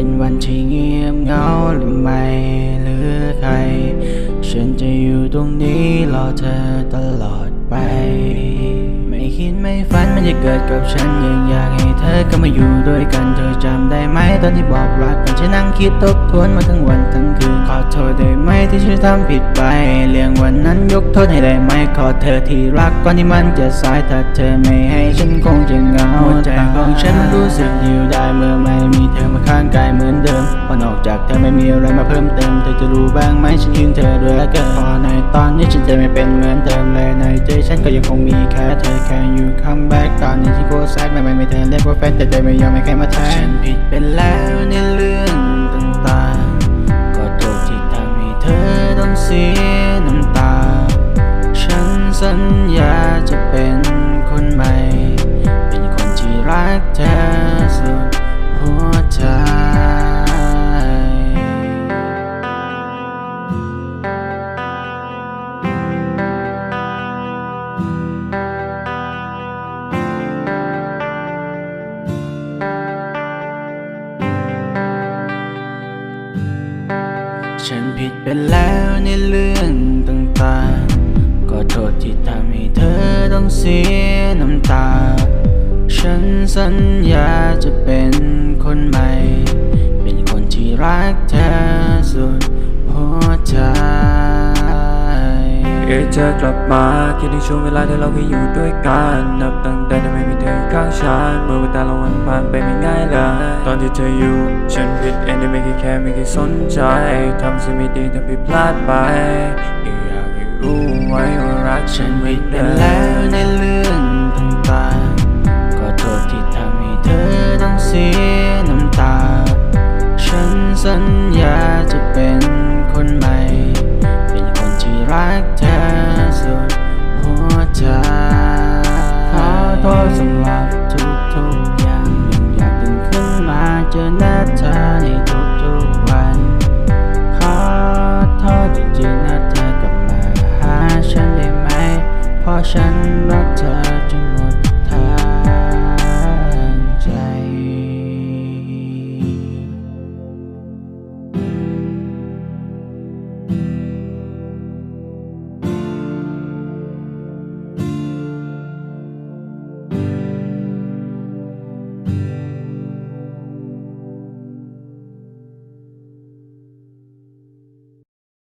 เป็นวันที่เงียบเงาหรือไม่หรือใคร ฉันจะอยู่ตรงนี้รอเธอตลอดไป ไม่คิดไม่ฝันมันจะเกิดกับฉันยังอยากให้เธอก็มาอยู่ด้วยกันเธอจำได้ไหมตอนที่บอกรักกันฉันนั่งคิดทบทวนมาทั้งวันทั้งคืนขอโทษได้ไหมที่ฉันทำผิดไปเรื่องวันนั้นยกโทษให้ได้ไหมขอเธอที่รักก่อนที่มันจะสายถ้าเธอไม่ให้ฉันคงจะเหงาใจของฉันรู้สึกอยู่ได้เมื่อไม่มีเธอมาข้างกาย เหมือนออกจากเธอไม่มีอะไรมาเพิ่มเติม เธอจะรู้บ้างไหมฉันยืนเธอเหลือเกินพอในตอนนี้ฉันจะไม่เป็นเหมือนเดิมเลยในใจฉันก็ยังคงมีแค่เธอแค่อยู่คัมแบ็กตอนนี้ฉันโคตรแซดไม่ไม่ไม่เธอเรียกว่าแฟนแต่ใจไม่ยอมให้ใครมาแทนฉันผิดไปแล้วในเรื่อง ฉันผิดไปแล้วในเรื่องต่างๆ ก็โทษที่ทำให้เธอต้องเสียน้ำตา ฉันสัญญาจะเป็นคนใหม่ เป็นคนที่รักเธอสุด อยากจะกลับมาคิดถึงช่วงเวลาที่เราเคยอยู่ด้วยกันนับตั้งแต่ที่ไม่มีเธอข้างฉันเมื่อเวลาเราวันผ่านไปไม่ง่ายเลยตอนที่เธออยู่ ฉันผิดเองที่ไม่เคยแค่ไม่เคยสนใจทำสิ่งไม่ดีทำผิดพลาดไปอยากให้รู้ไว้ว่ารักฉันไม่ผิดไปได้แล้วในเรื่องต่างๆก็โทษที่ทำให้เธอต้องเสียน้ำตา ฉันสัญญาจะเป็นคนใหม่ รักเธอสุดหัวใจขอโทษสำหรับทุกๆอย่างยังอยากตื่นขึ้นมาเจอหน้าเธอในทุกๆวัน ขอโทษจริงๆนะเธอกลับมาหาฉันได้ไหมเพราะฉันรักเธอจน